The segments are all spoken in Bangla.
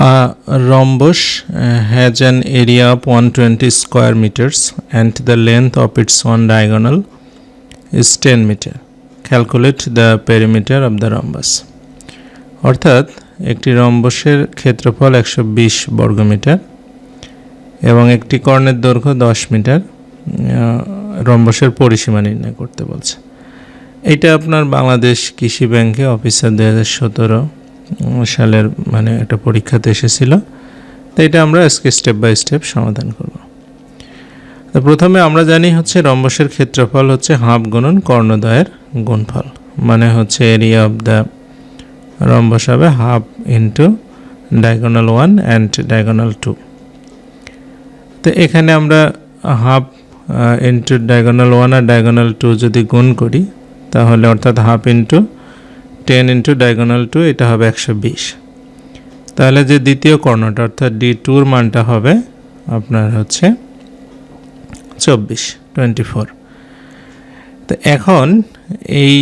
A rhombus uh, has an area of 120 square meters and the length of its one diagonal is 10 meter. Calculate the perimeter of the rhombus. অর্থাৎ একটি রম্বসের ক্ষেত্রফল একশো বিশ বর্গমিটার এবং একটি কর্ণের দৈর্ঘ্য দশ মিটার রম্বসের পরিসীমা নির্ণয় করতে বলছে এটা আপনার বাংলাদেশ কৃষি ব্যাংকে অফিসার দু হাজার সতেরো সালের মানে একটা পরীক্ষাতে এসেছিল। তো এটা আমরা আজকে স্টেপ বাই স্টেপ সমাধান করব। তো প্রথমে আমরা জানি হচ্ছে রম্বসের ক্ষেত্রফল হচ্ছে হাফ গুণন কর্ণদয়ের গুণফল। মানে হচ্ছে এরিয়া অফ দ্য রম্বস হবে half into diagonal one and diagonal two তো এখানে আমরা হাফ ইন্টু ডায়াগোনাল ওয়ান আর ডায়াগোনাল টু যদি গুণ করি, তাহলে অর্থাৎ half into ten into diagonal two এটা হবে একশো বিশ। তাহলে যে দ্বিতীয় কর্ণটা, অর্থাৎ ডি টুর মানটা হবে আপনার হচ্ছে চব্বিশ টোয়েন্টি ফোর তো এখন এই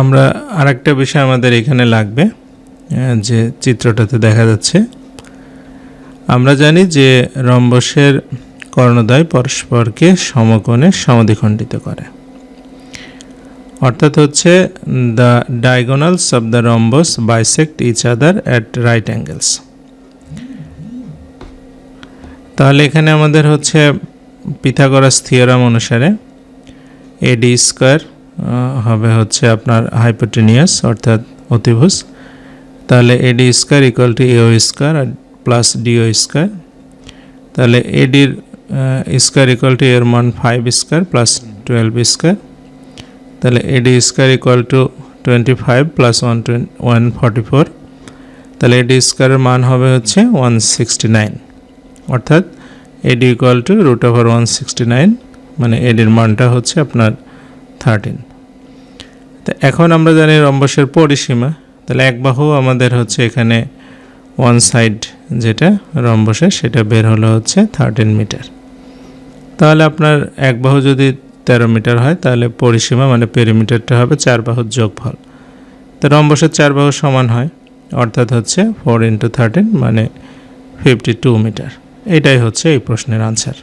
আমরা আরেকটা বিষয় আমাদের এখানে লাগবে যে চিত্রটাতে দেখা যাচ্ছে। আমরা জানি যে রম্বসের কর্ণদ্বয় পরস্পরকে সমকোণে সমদ্বিখণ্ডিত করে। অর্থাৎ হচ্ছে the diagonals of the rhombus bisect each other at right angles তাহলে এখানে আমাদের হচ্ছে পিথাগোরাস থিওরাম অনুসারে এডি স্কোয়ার হবে হচ্ছে আপনার হাইপোটেনিয়াস অর্থাৎ অতিভুজ। তাহলে AD square equal to AO square plus DO square. তাহলে এডির স্কোয়ার ইকুয়াল টু এর মান five square plus twelve square তাহলে AD square equal to twenty five plus one one forty four তাহলে এডি স্কোয়ারের মান হবে হচ্ছে ওয়ান সিক্সটি নাইন অর্থাৎ AD equal to root over one sixty nine মানে এডির মানটা হচ্ছে আপনার থার্টিন তো এখন আমরা জানি রম্বসের পরিসীমা, তাহলে এক বাহু আমাদের হচ্ছে এখানে ওয়ান সাইড যেটা রম্বসের, সেটা বের হলো হচ্ছে থার্টিন মিটার তাহলে আপনার এক বাহু যদি তেরো মিটার হয়, তাহলে পরিসীমা মানে পেরিমিটারটা হবে চার বাহুর যোগফল। তো রম্বসের চার বাহু সমান হয়, অর্থাৎ হচ্ছে ফোর ইন্টু থার্টিন মানে ফিফটি টু মিটার। এটাই হচ্ছে এই প্রশ্নের আনসার